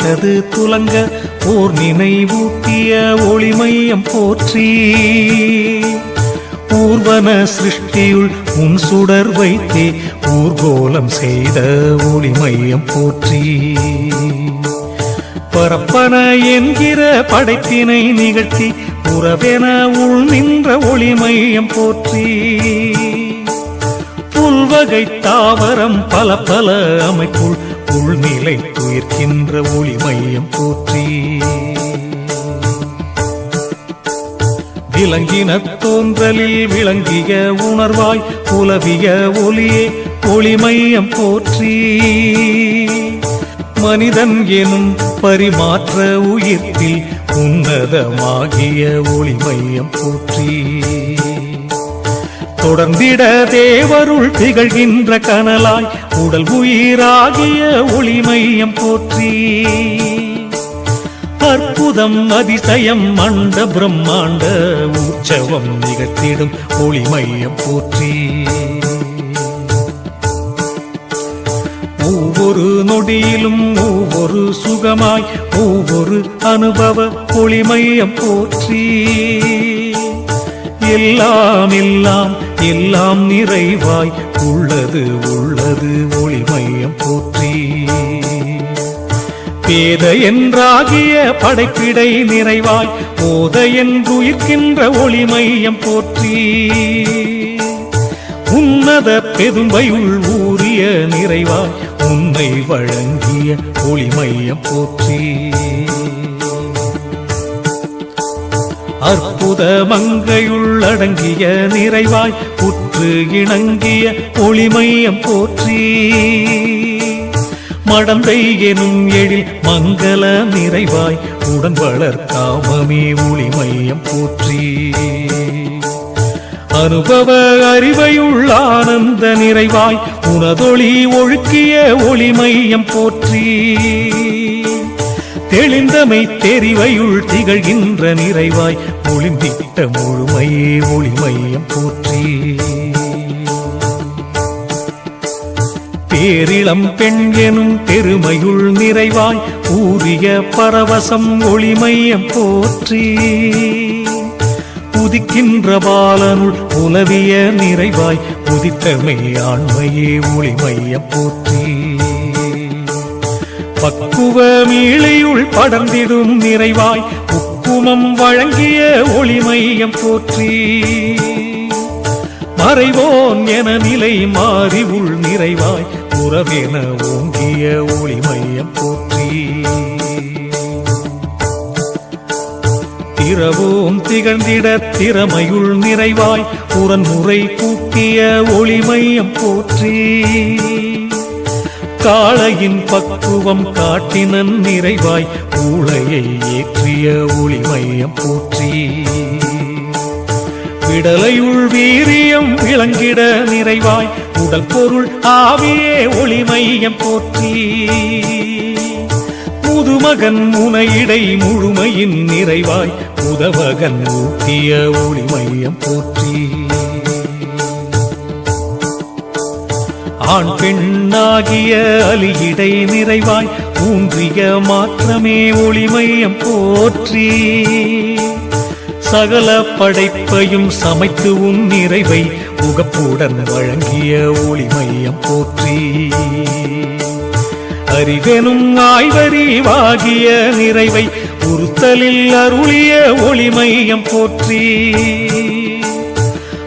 வாழுயிரிடை துலங்க ஓர் நினைவூட்டிய ஒளிமையம் போற்றி. ஊர்வன சிருஷ்டியுள் உன் சுடர் வைத்தே ஊர்கோலம் செய்த ஒளிமையம் போற்றி. பரப்பன என்கிற படைப்பினை நிகழ்த்தி உறவென உள் நின்ற ஒளிமையம் போற்றி. புல்வகை தாவரம் பல பல அமைப்புள் உள்நிலை துயிர்க்கின்ற ஒளிமையம் போற்றி. விளங்கின தோன்றலில் விளங்கிய உணர்வாய் உலவிய ஒளியே ஒளிமையம் போற்றி. மனிதன் எனும் பரிமாற்ற உயிர்த்தில் உன்னதமாகிய ஒளிமையம் போற்றி. தொடர்ந்திட தேவருள் திகழ்கின்ற கனலாய் உடல் உயிராகிய ஒளிமையம் போற்றி. அற்புதம் அதிசயம் மண்ட பிரம்மாண்ட உற்சவம் நிகழ்த்திடும் ஒளிமையம் போற்றி. ஒவ்வொரு நொடியிலும் ஒவ்வொரு சுகமாய் ஒவ்வொரு அனுபவ ஒளிமையம் போற்றி. எல்லாம் எல்லாம் எல்லாம் நிறைவாய் உள்ளது உள்ளது ஒளிமையம் போற்றி. பேத என்றாகிய படைப்பிடை நிறைவாய் போத என்றுயிர்க்கின்ற ஒளிமையம் போற்றி. உன்னத பெரும்பையுள் ஊறிய நிறைவாய் உன்னை வழங்கிய ஒளிமையம் போற்றி. அற்புத மங்கையுள் நிறைவாய் புற்று இணங்கிய ஒளிமையம் போற்றி. மடந்தை எனும் எழில் மங்கள நிறைவாய் உடன் வளர்க்காமமே ஒளிமையம் போற்றி. அனுபவ அறிவையுள்ள ஆனந்த நிறைவாய் உனதொளி ஒழுக்கிய ஒளிமையம் போற்றி. தெளிந்தமை தெரிவையுள் திகழ்கின்ற நிறைவாய் ஒளிந்திட்ட முழுமையே ஒளிமையம் போற்றி. பேரிளம் பெண் எனும் பெருமையுள் நிறைவாய் ஊரிய பரவசம் ஒளிமையம் போற்றி. உதிக்கின்ற பாலனுள் உலவிய நிறைவாய் உதித்தமை ஆண்மையே ஒளிமையம் போற்றி. பக்குவ மீளையுள் படர்ந்திடும் நிறைவாய் உக்குமம் வழங்கிய ஒளிமையம் போற்றி. மறைவோன் என நிலை மாறி உள் நிறைவாய் உறவென ஓங்கிய ஒளிமையம் போற்றி. திறவோம் திகழ்ந்திட திறமையுள் நிறைவாய் புறன்முறை கூட்டிய ஒளிமையம் போற்றி. காளையின் பக்குவம் காட்டினன் நிறைவாய் ஊழையை ஏற்றிய ஒளிமையம் போற்றி. விடலையுள் வீரியம் விளங்கிட நிறைவாய் உடல் பொருள் ஆவியே ஒளிமையம் போற்றி. முதுமகன் முனையிடை முழுமையின் நிறைவாய் உதவகன் ஊட்டிய ஒளிமையம் போற்றி. ஆண் பெண்ணாகிய அலியிடை நிறைவாய் ஊன்றிய மாற்றமே ஒளிமையம் போற்றி. சகல படைப்பையும் சமைத்து உன் நிறைவை உகப்புடன் வழங்கிய ஒளிமையம் போற்றி. அறிவெனும் ஆய்வறிவாகிய நிறைவை உறுத்தலில் அருளிய ஒளிமையம் போற்றி.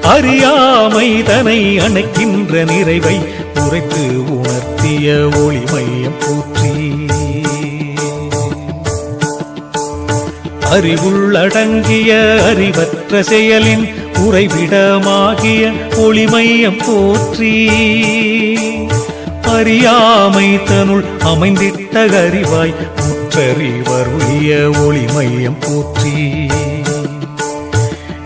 அறியாமை தனை அணைக்கின்ற நிறைவை உரைத்து உணர்த்திய ஒளிமையம் போற்றி. அறிவுள்ளடங்கிய அறிவற்ற செயலின் உறைவிடமாகிய ஒளிமையம் போற்றி. அறியாமை தனுள் அமைந்திட்ட அறிவாய் முற்றறிவருளிய ஒளிமையம் போற்றி.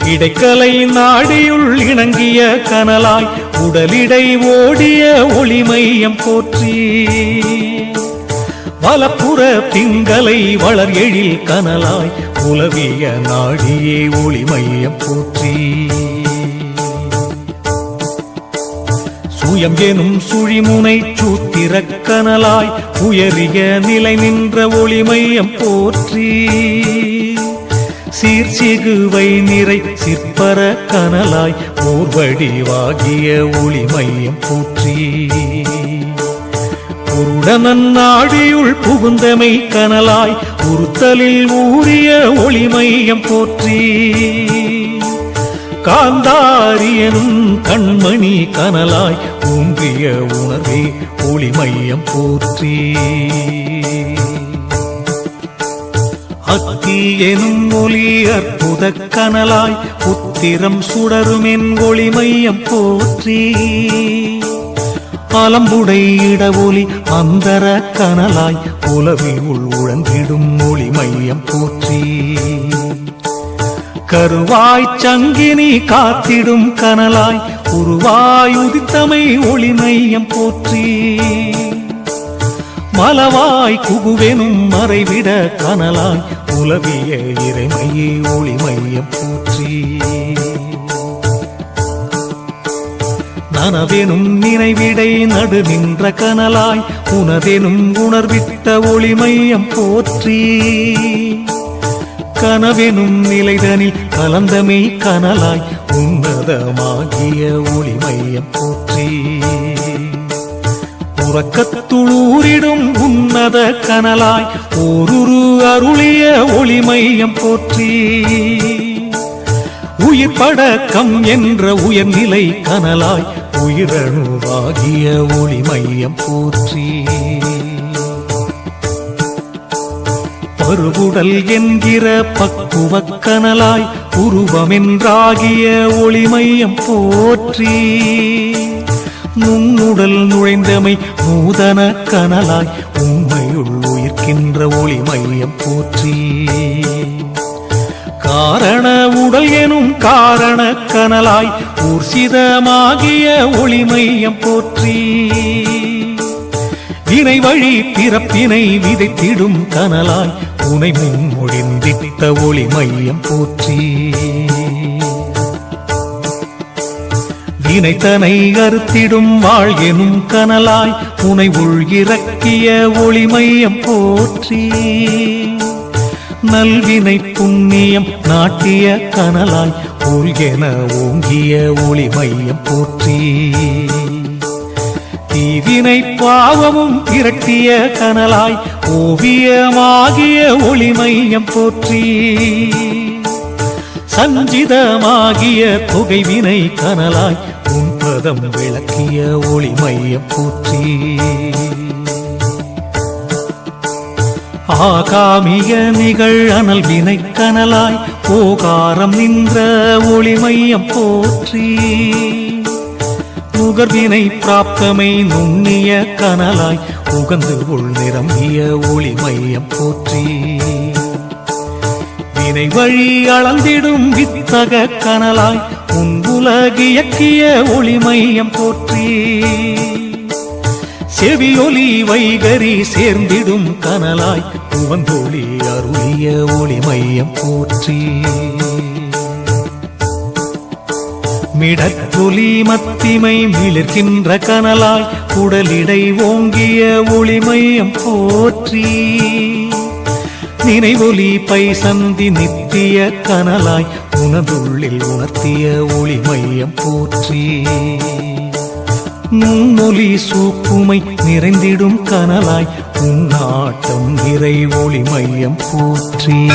இடைக்கலை நாடியுள் இணங்கிய கனலாய் உடலிடை ஓடிய ஒளிமையம் போற்றி. வலப்புற திங்களை வளர் எழில் கனலாய் உலவிய நாடியே ஒளிமையம் போற்றி. சுயம் எனும் சுழிமுனை சூத்திரக் கனலாய் உயரிய நிலை நின்ற ஒளிமையம் போற்றி. சீர்சிகுவை நிறை சிற்பர கனலாய் ஊர்வடிவாகிய ஒளிமையம் போற்றி. குருடனன் நாடியுள் புகுந்தமை கனலாய் உறுத்தலில் ஊறிய ஒளிமையம் போற்றி. காந்தாரியனும் கண்மணி கனலாய் ஊன்றிய உணர்வே ஒளிமையம் போற்றி. அத்தி எனும் ஒளி அற்புத கனலாய் புத்திரம் சுடரும் என் ஒளி மையம் போற்றி. அலம்புடை இடஒலி அந்தர கனலாய் உலவில் உள் உழந்திடும் ஒளிமையம் போற்றி. கருவாய் சங்கினி காத்திடும் கனலாய் உருவாய் உதித்தமை ஒளி மையம் போற்றி. மலவாய் குபுவெனும் மறைவிட கனலாய் உலவிய இறைமையே ஒளிமையம் போற்றி. நனவெனும் நினைவிடை நடுநின்ற கனலாய் உனதெனும் உணர்விட்ட ஒளிமையம் போற்றி. கனவெனும் நிலைதனில் கலந்தமை கனலாய் உன்னதமாகிய ஒளிமையம் போற்றி. உறக்கத்துளூரிடும் உன்னத கனலாய் ஓருரு அருளிய ஒளிமையம் போற்றி. உயிர் படக்கம் என்ற உயர்நிலை கனலாய் உயிரணுவாகிய ஒளிமையம் போற்றி. பருவுடல் என்கிற பக்குவக் கனலாய் உருவமென்றாகிய ஒளிமையம் போற்றி. நுண்ணுடல் நுழைந்தமை நூதன கனலாய் உண்மையுள் உயிர்க்கின்ற ஒளி மையம் போற்றி. காரண உடல் எனும் காரண கனலாய் ஊர்சிதமாகிய ஒளிமையம் போற்றி. வினை வழி பிறப்பினை விதைத்திடும் கனலாய் உனை முன்மொழிந்திட்ட ஒளிமையம் போற்றி. வினைத்தனை அறுத்திடும் வாழ் எனும் கனலாய் உனை உள் இறக்கிய ஒளிமையம் போற்றி. நல்வினை புண்ணியம் நாட்டிய கனலாய் உள் என ஓங்கிய ஒளிமையம் போற்றி. தீவினை பாவமும் திரட்டிய கனலாய் ஓவியமாகிய ஒளிமையம் போற்றி. சஞ்சிதமாகிய புகைவினை கனலாய் உன் விளக்கிய ஒளிமைய பூற்றி ஆகாமிய நிகழ் அனல் வினைக்கனலாய் ஓகாரம் நின்ற ஒளிமையம் போற்றி நுகர்வினை பிராப்தமை நுண்ணிய கனலாய் உகந்து உள் நிரம்பிய ஒளிமையம் போற்றி வினை வழி அளந்திடும் வித்தக கனலாய் உலகியக்கிய ஒளிமையம் போற்றி. செவியொலி வைகரி சேர்ந்திடும் கனலாய் உவந்தொளி அருளிய ஒளிமையம் போற்றி. மிடற்கொலி மத்திமை மிளிர்கின்ற கனலாய் உடலிடை ஓங்கிய ஒளிமையம் போற்றி. நினைவொலி பை சந்தி நித்திய கனலாய் உனதுள்ளில் உணர்த்திய ஒளி மையம் போற்றி. நுண்ணொலி சூப்புமை நிறைந்திடும் கனலாய் உன்னாட்டம் இறை ஒளி மையம் போற்றி.